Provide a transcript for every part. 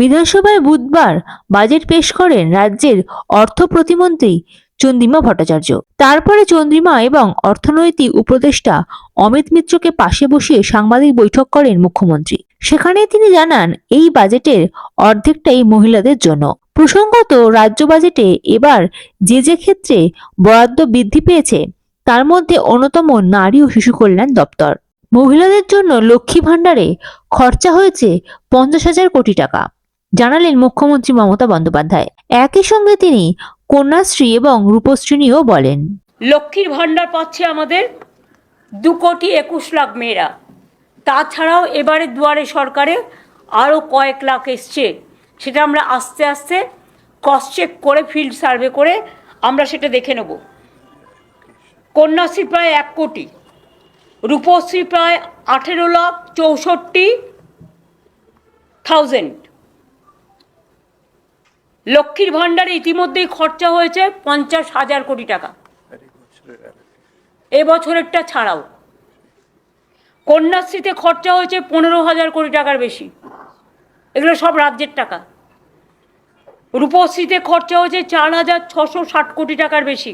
বিধানসভায় বুধবার বাজেট পেশ করেন রাজ্যের অর্থ প্রতিমন্ত্রী চন্দ্রিমা ভট্টাচার্য। তারপরে চন্দ্রিমা এবং অর্থনৈতিক উপদেষ্টা অমিত মিত্রকে পাশে বসিয়ে সাংবাদিক বৈঠক করেন মুখ্যমন্ত্রী। সেখানে তিনি জানান, এই বাজেটের অর্ধেকটাই মহিলাদের জন্য। প্রসঙ্গত, রাজ্য বাজেটে এবার যে যে ক্ষেত্রে বরাদ্দ বৃদ্ধি পেয়েছে, তার মধ্যে অন্যতম নারী ও শিশু কল্যাণ দপ্তর। মহিলাদের জন্য লক্ষ্মী ভাণ্ডারে খরচা হয়েছে পঞ্চাশ হাজার কোটি টাকা। জানালেন মুখ্যমন্ত্রী মমতা বন্দ্যোপাধ্যায়। একই সঙ্গে তিনি কন্যাশ্রী এবং রূপশ্রী নিয়েও বলেন। লক্ষ্মীর ভাণ্ডার পাচ্ছে আমাদের দু কোটি একুশ লাখ মেয়েরা। তাছাড়াও এবারে দুয়ারে সরকারে আরও কয়েক লাখ এসছে। সেটা আমরা আস্তে আস্তে ক্রস চেক করে ফিল্ড সার্ভে করে আমরা সেটা দেখে নেব। কন্যাশ্রী প্রায় এক কোটি, রূপশ্রী প্রায় আঠেরো লাখ চৌষট্টি থাউজেন্ড লক্ষ্মীর ভাণ্ডারে ইতিমধ্যেই খরচা হয়েছে পঞ্চাশ হাজার কোটি টাকা। এবছরেরটা ছাড়াও কন্যাশ্রীতে খরচা হয়েছে পনেরো হাজার কোটি টাকার বেশি। এগুলো সব রাজ্যের টাকা। রূপশ্রীতে খরচা হয়েছে চার হাজার ছশো ষাট কোটি টাকার বেশি।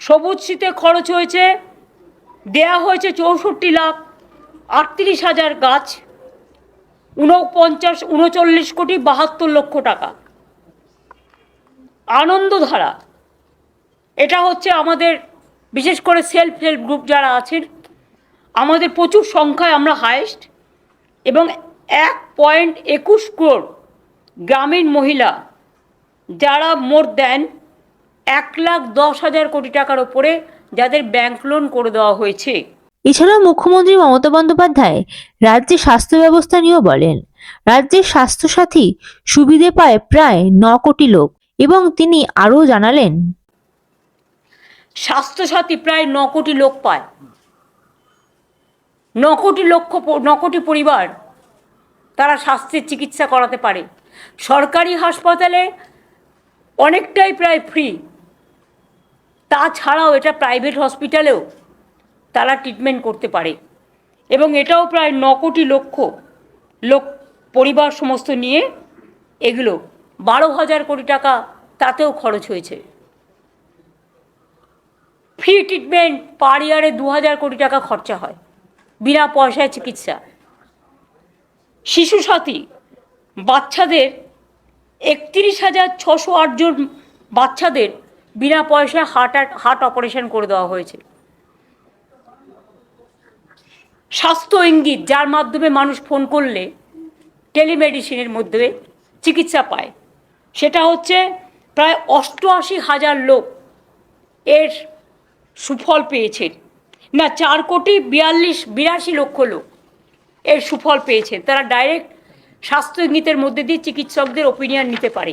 সবুজশ্রীতে খরচ হয়েছে, দেয়া হয়েছে চৌষট্টি লাখ আটত্রিশ হাজার গাছ। ঊনপঞ্চাশ উনচল্লিশ কোটি বাহাত্তর লক্ষ টাকা। আনন্দধারা, এটা হচ্ছে আমাদের, বিশেষ করে সেলফ হেল্প গ্রুপ যারা আছেন, আমাদের প্রচুর সংখ্যায় আমরা হায়েস্ট এবং এক পয়েন্ট একুশ ক্রোড় গ্রামীণ মহিলা যারা মোট দেন এক লাখ দশ হাজার কোটি টাকার ওপরে যাদের ব্যাংক লোন করে দেওয়া হয়েছে। এছাড়াও মুখ্যমন্ত্রী মমতা বন্দ্যোপাধ্যায় রাজ্যে স্বাস্থ্য ব্যবস্থা নিয়েও বলেন, রাজ্যের স্বাস্থ্যসাথী সুবিধে পায় প্রায় ন কোটি লোক এবং তিনি আরও জানালেন, স্বাস্থ্যসাথী প্রায় ন কোটি লোক পায়। ন কোটি লক্ষ ন কোটি পরিবার তারা স্বাস্থ্যের চিকিৎসা করাতে পারে। সরকারি হাসপাতালে অনেকটাই প্রায় ফ্রি তাছাড়াও এটা প্রাইভেট হসপিটালেও তারা ট্রিটমেন্ট করতে পারে। এবং এটাও প্রায় ন কোটি লক্ষ লোক পরিবার সমস্ত নিয়ে এগুলো বারো হাজার কোটি টাকা তাতেও খরচ হয়েছে। ফ্রি ট্রিটমেন্ট পার ইয়ারে দু হাজার কোটি টাকা খরচা হয়, বিনা পয়সায় চিকিৎসা। শিশু সাথী বাচ্চাদের একত্রিশ হাজার ছশো আটজন বাচ্চাদের বিনা পয়সায় হার্ট হার্ট অপারেশন করে দেওয়া হয়েছে। স্বাস্থ্য ইঙ্গিত যার মাধ্যমে মানুষ ফোন করলে টেলিমেডিসিনের মধ্যে চিকিৎসা পায়। সেটা হচ্ছে প্রায় অষ্টআশি হাজার লোক এর সুফল পেয়েছেন। না, চার কোটি বিয়াল্লিশ, বিরাশি লক্ষ লোক এর সুফল পেয়েছেন। তারা ডাইরেক্ট স্বাস্থ্য ইঙ্গিতের মধ্যে দিয়ে চিকিৎসকদের ওপিনিয়ন নিতে পারে।